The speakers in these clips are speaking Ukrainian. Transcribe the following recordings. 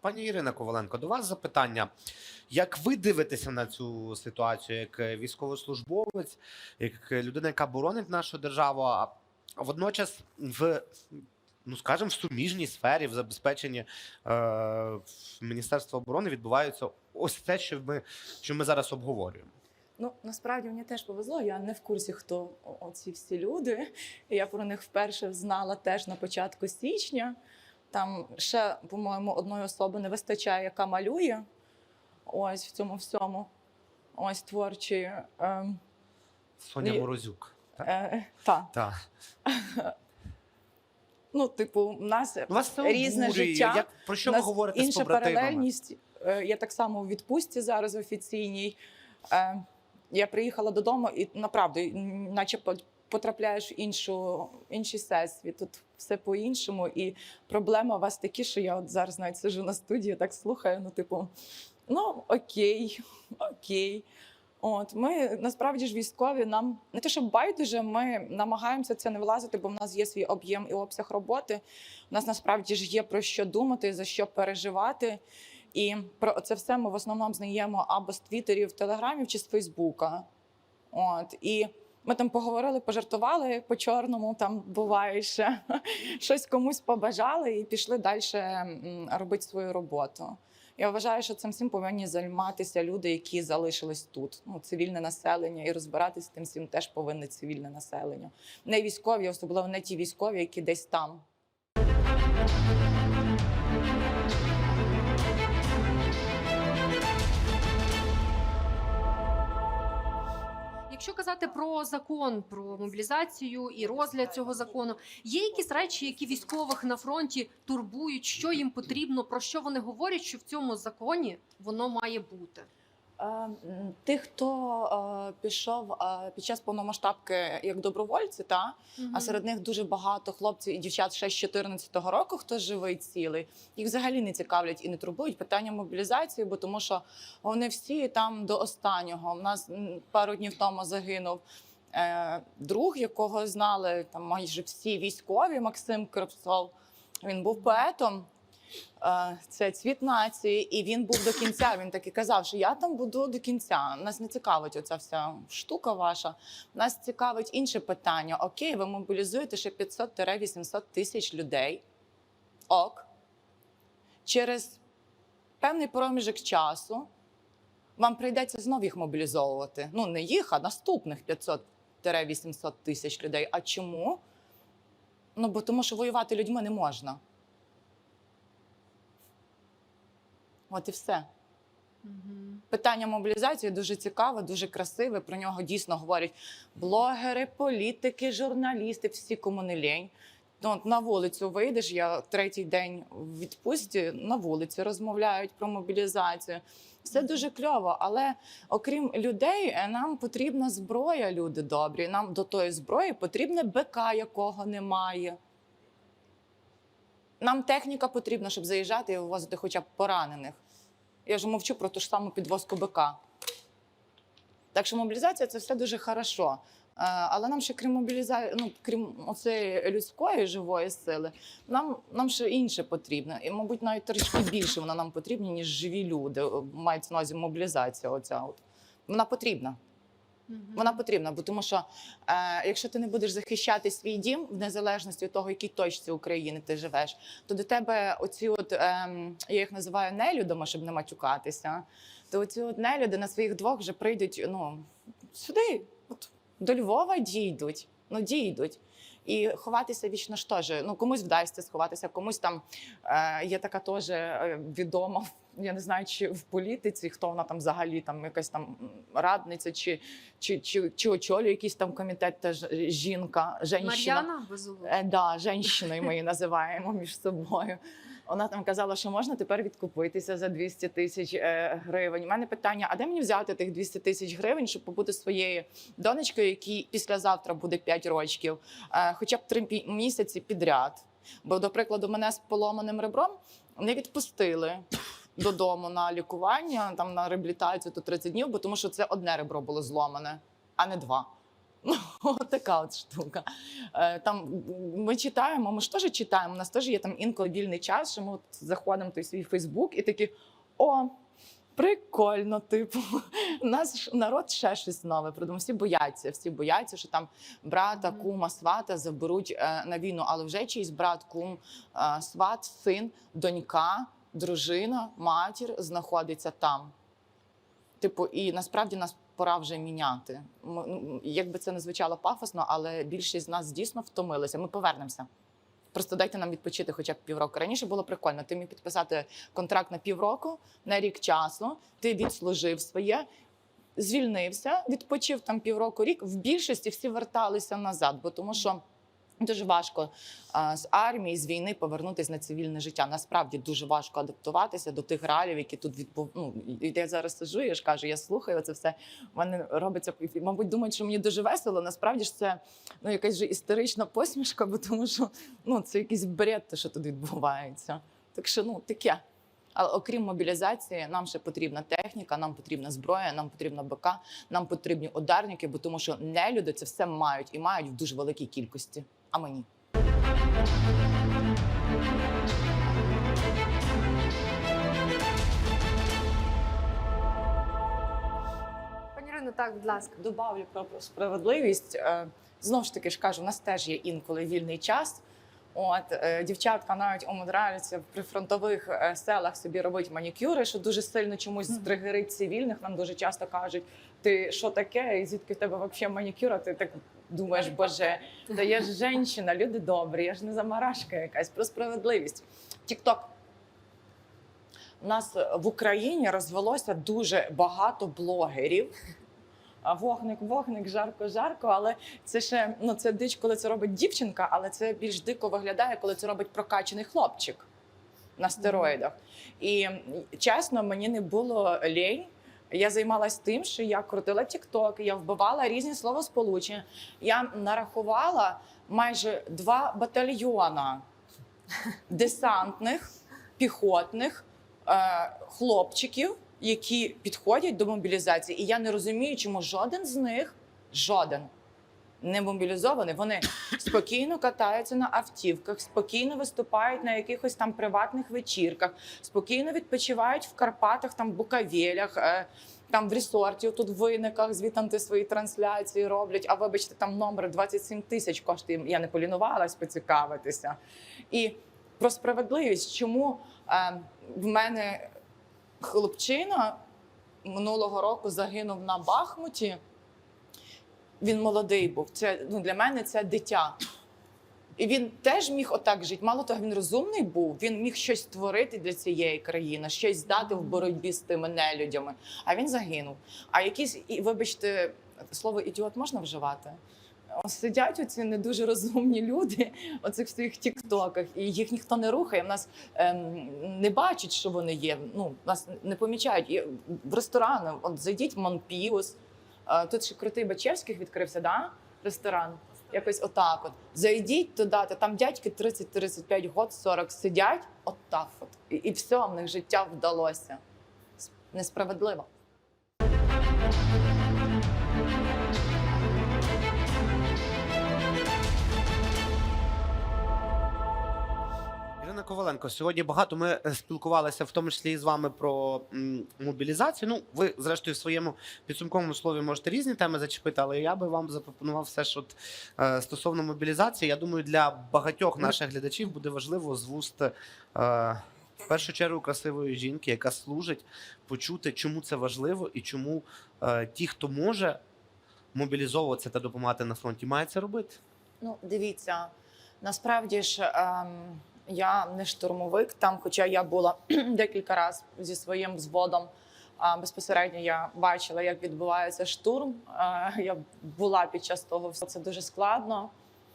Пані Ірина Коваленко, до вас запитання. Як ви дивитеся на цю ситуацію як військовослужбовець, як людина, яка боронить нашу державу, а водночас в ну скажімо, в суміжній сфері, в забезпеченні е, Міністерства оборони відбувається ось те, що ми, що ми зараз обговорюємо. Ну насправді мені теж повезло. Я не в курсі, хто оці всі люди. Я про них вперше знала теж на початку січня. Там ще, по-моєму, одної особи не вистачає, яка малює. Ось в цьому всьому. Ось творчі. Ем, Соня Ні. Морозюк. Так. е, та. Так. Ну, типу, у нас це різне обурює. життя. Як, про що ви нас говорите з інша побратимами? паралельність. Е, Я так само у відпустці зараз офіційній. Е, Я приїхала додому і направду, м, наче по- потрапляєш в іншу, інший всесвіт. Тут все по-іншому. І проблема у вас такі, що я от зараз навіть сижу на студії, так слухаю. Ну, типу, ну окей, окей. От ми насправді ж військові. Нам не те, що байдуже, ми намагаємося це не влазити, бо в нас є свій об'єм і обсяг роботи. У нас насправді ж є про що думати, за що переживати. І про це все ми в основному знаємо або з твіттерів, телеграмів чи з Фейсбука. От і ми там поговорили, пожартували по чорному, там буває ще щось комусь побажали і пішли далі робити свою роботу. Я вважаю, що цим всім повинні займатися люди, які залишились тут. Ну, цивільне населення, і розбиратись з тим всім теж повинне цивільне населення. Не військові, особливо не ті військові, які десь там. Якщо казати про закон про мобілізацію і розгляд цього закону, є якісь речі, які військових на фронті турбують, що їм потрібно, про що вони говорять, що в цьому законі воно має бути. Е, Тих, хто е, пішов е, під час повномасштабки як добровольці, та а серед них дуже багато хлопців і дівчат ще з 14-го року, хто живий цілий, їх взагалі не цікавлять і не турбують питання мобілізації, бо тому що вони всі там до останнього. У нас пару днів тому загинув. Друг, якого знали там майже всі військові, Максим Кропсов. Він був поетом. Е, Це цвіт нації, і він був до кінця. Він так і казав, що я там буду до кінця. Нас не цікавить оця вся штука ваша. Нас цікавить інше питання. Окей, ви мобілізуєте ще 500-800 тисяч людей. Ок. Через певний проміжок часу вам прийдеться знов їх мобілізовувати. Ну, не їх, а наступних 500-800 тисяч людей. А чому? Ну, бо тому що воювати людьми не можна. От і все. Питання мобілізації дуже цікаве, дуже красиве. Про нього дійсно говорять блогери, політики, журналісти, всі кому не лінь. Ну, от на вулицю вийдеш, я третій день в відпустці на вулиці розмовляють про мобілізацію. Все дуже кльово, але окрім людей, е, нам потрібна зброя, люди добрі. Нам до тої зброї потрібне БК, якого немає. Нам техніка потрібна, щоб заїжджати і вивозити хоча б поранених. Я вже мовчу про ту ж саму підвозку БК. Так що мобілізація це все дуже хорошо. Е, Але нам ще крім мобілізації, ну крім оцеї людської живої сили, нам, нам ще інше потрібно. І, мабуть, навіть трішки більше вона нам потрібна, ніж живі люди. Мається на увазі мобілізація. Оця от. Вона потрібна. Вона потрібна, бо тому що е, якщо ти не будеш захищати свій дім в незалежності від того, в якій точці України ти живеш, то до тебе оці, от ем, я їх називаю нелюдами, щоб не матюкатися. То оці от нелюди на своїх двох вже прийдуть ну, сюди, от до Львова дійдуть. Ну, дійдуть. І ховатися вічно ж теж. Ну, комусь вдасться сховатися, комусь там е, є така теж е, відома. Я не знаю, чи в політиці, хто вона там взагалі там якась там радниця, чи, чи, чи, чи очолює якийсь там комітет, е, жінка. Мар'яна Е, да, женщиною ми її називаємо між собою. Вона там казала, що можна тепер відкупитися за 200 тисяч е, гривень. У мене питання: а де мені взяти тих 200 тисяч гривень, щоб побути своєю донечкою, якій післязавтра буде 5 років, е, хоча б 3 місяці підряд. Бо, до прикладу, мене з поломаним ребром не відпустили. Додому на лікування, там на реабілітацію то 30 днів, бо тому що це одне ребро було зломане, а не два. От така от штука. Е, Там ми читаємо, ми ж теж читаємо. У нас теж є там інколи вільний час, що ми от заходимо в той свій Фейсбук і такі о. Прикольно, типу, у нас народ ще щось нове. Придумав, всі бояться, всі бояться, що там брата, кума, свата заберуть е, на війну, але вже чийсь брат, кум, е, сват, син, донька, дружина, матір знаходиться там. Типу, і насправді нас пора вже міняти. Ми, ну, як би це не звучало пафосно, але більшість з нас дійсно втомилися. Ми повернемося. Просто дайте нам відпочити хоча б півроку. Раніше було прикольно. Ти міг підписати контракт на півроку, на рік часу, ти відслужив своє, звільнився, відпочив там півроку, рік. В більшості всі верталися назад, бо тому що. Дуже важко а, з армії, з війни повернутися на цивільне життя. Насправді дуже важко адаптуватися до тих реалів, які тут відбув. Ну я зараз сижу, я ж кажу, я слухаю це все. У мене робиться мабуть, думають, що мені дуже весело. Насправді ж це ну якась же історична посмішка, бо тому що ну це якийсь бред, те, що тут відбувається. Так що ну таке. Але окрім мобілізації, нам ще потрібна техніка, нам потрібна зброя, нам потрібна БК, нам потрібні ударники, бо тому що нелюди це все мають і мають в дуже великій кількості. А мені. Пані Ірино, так, будь ласка. Добавлю про справедливість. Е, Знову ж таки ж кажу, у нас теж є інколи вільний час. От е, дівчатка навіть умудряються в прифронтових е, селах собі робити манікюри, що дуже сильно чомусь Мгм. тригерить цивільних. Нам дуже часто кажуть: ти що таке? І звідки в тебе взагалі манікюр? Ти так думаєш, боже, та я ж жінка, люди добрі, я ж не замарашка якась про справедливість. Тікток. У нас в Україні розвелося дуже багато блогерів. Вогник, вогник, жарко, жарко. Але це ще ну це дич, коли це робить дівчинка, але це більш дико виглядає, коли це робить прокачаний хлопчик на стероїдах. І чесно, мені не було лінь. Я займалась тим, що я крутила тікток, я вбивала різні словосполучення. Я нарахувала майже два батальйона десантних, піхотних е, хлопчиків, які підходять до мобілізації. І я не розумію, чому жоден з них, жоден не мобілізований. Вони спокійно катаються на автівках, спокійно виступають на якихось там приватних вечірках, спокійно відпочивають в Карпатах, там в Букавелях. е, Там в ресорті, тут в виниках звітом ти свої трансляції роблять. А вибачте, там номер 27 тисяч коштує. Я не полінувалась поцікавитися. І про справедливість, чому е, в мене хлопчина минулого року загинув на Бахмуті. Він молодий був. Це ну, для мене це дитя. І він теж міг отак жити. Мало того, він розумний був. Він міг щось створити для цієї країни, щось здати в боротьбі з тими нелюдями. А він загинув. А якісь, і вибачте, слово ідіот можна вживати? Сидять оці не дуже розумні люди у цих своїх тіктоках, і їх ніхто не рухає. В нас ем, не бачать, що вони є. Ну нас не помічають. І в ресторани, от зайдіть в Монпіус. Тут ще крутий Бачевських відкрився, да? ресторан. Якось отак. От зайдіть туди, та там дядьки 30-35 год, 40 сидять, отак. От і, і все, в них життя вдалося. Несправедливо. Коваленко, сьогодні багато ми е, спілкувалися, в тому числі і з вами про мобілізацію. Ну, ви, зрештою, в своєму підсумковому слові можете різні теми зачепити, але я би вам запропонував все ж от е, стосовно мобілізації. Я думаю, для багатьох наших глядачів буде важливо з вуст. Е, в першу чергу красивої жінки, яка служить, почути, чому це важливо і чому е, ті, хто може мобілізовуватися та допомагати на фронті, має це робити. Ну, дивіться, насправді ж ем, я не штурмовик там, хоча я була декілька разів зі своїм взводом. Безпосередньо я бачила, як відбувається штурм. Я була під час того всього. Це дуже складно,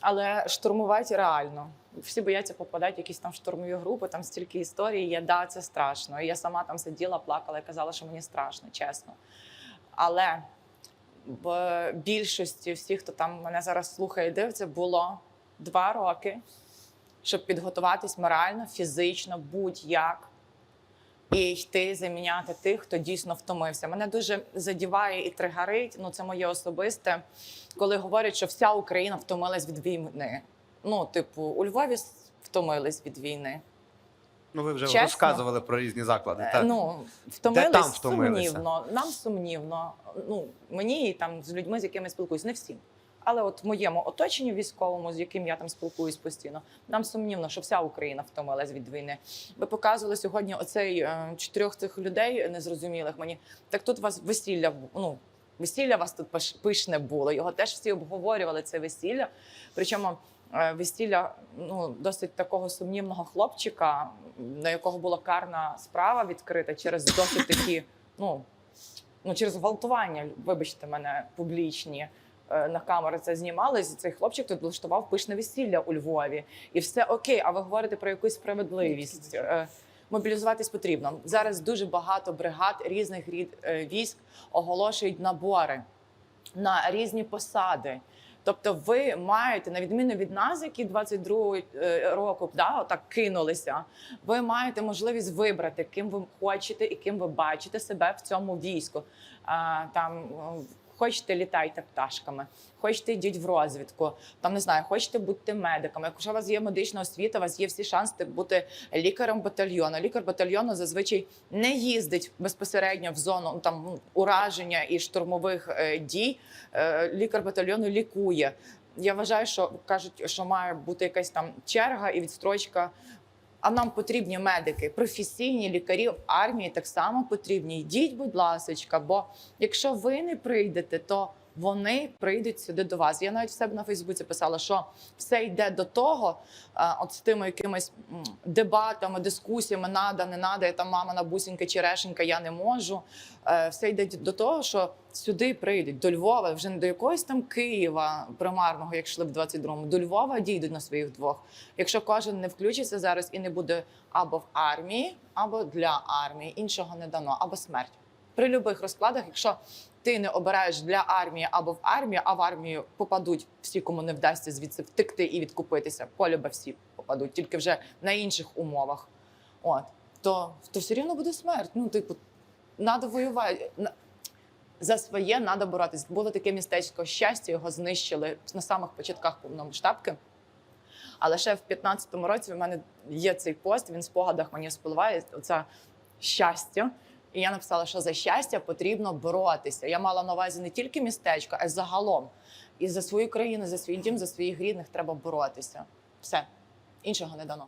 але штурмувати реально. Всі бояться попадати в якісь там штурмові групи, там стільки історій є. Да, це страшно. І я сама там сиділа, плакала і казала, що мені страшно, чесно. Але в більшості всіх, хто там мене зараз слухає і дивиться, було два роки, щоб підготуватись морально, фізично, будь-як. і йти заміняти тих, хто дійсно втомився. Мене дуже задіває і тригарить. Ну це моє особисте, коли говорять, що вся Україна втомилась від війни. Ну, типу, у Львові втомились від війни. Ну, ви вже Чесно? розказували про різні заклади. Е, Так. Ну, втомились там втомилися? сумнівно. Нам сумнівно. Ну, мені і там з людьми, з якими спілкуюсь, не всім. Але от в моєму оточенні військовому, з яким я там спілкуюсь постійно, нам сумнівно, що вся Україна втомилась від війни. Ви показували сьогодні оцей е, чотирьох цих людей незрозумілих мені. Так тут у вас весілля ну, весілля у вас тут пиш- пишне було. Його теж всі обговорювали це весілля. Причому е, весілля ну, досить такого сумнівного хлопчика, на якого була карна справа відкрита через досить такі, ну, ну через гвалтування, вибачте мене, публічні. Е, На камери це знімалось. Цей хлопчик тут влаштував пишне весілля у Львові, і все окей. А ви говорите про якусь справедливість? Е, Мобілізуватись потрібно зараз. Дуже багато бригад різних рід е, військ оголошують набори на різні посади. Тобто, ви маєте, на відміну від нас, які 22 е, року да, отак кинулися, ви маєте можливість вибрати, ким ви хочете і ким ви бачите себе в цьому війську. А, там хочете літайте пташками, хочете йдіть в розвідку, там не знаю, хочете бути медиком. Якщо у вас є медична освіта, у вас є всі шанси бути лікарем батальйону. Лікар батальйону зазвичай не їздить безпосередньо в зону ну, там ураження і штурмових е, дій. Е, лікар батальйону лікує. Я вважаю, що кажуть, що має бути якась там черга і відстрочка. А нам потрібні медики, професійні лікарі в армії так само потрібні. Йдіть, будь ласочка, бо якщо ви не прийдете, то вони прийдуть сюди до вас. Я навіть в себе на Фейсбуці писала, що все йде до того, от з тими якимись дебатами, дискусіями, надо, не надо, я там мама бусінька черешенька, я не можу. Е, Все йде до того, що сюди прийдуть до Львова, вже не до якогось там Києва примарного, як йшли в 22-му, до Львова дійдуть на своїх двох. Якщо кожен не включиться зараз і не буде або в армії, або для армії, іншого не дано, або смерть. При будь-яких розкладах, якщо ти не обираєш для армії або в армію, а в армію попадуть всі, кому не вдасться звідси втекти і відкупитися. Полюба всі попадуть, тільки вже на інших умовах. От то, то все рівно буде смерть. Ну, типу, треба воювати. За своє треба боротись. Було таке містечко щастя, його знищили на самих початках повномасштабки. Але ще в 15-му році в мене є цей пост, він в спогадах мені спливає. Оце щастя. І я написала, що за щастя потрібно боротися. Я мала на увазі не тільки містечко, а й загалом. І за свою країну, за свій дім, за своїх рідних треба боротися. Все іншого не дано.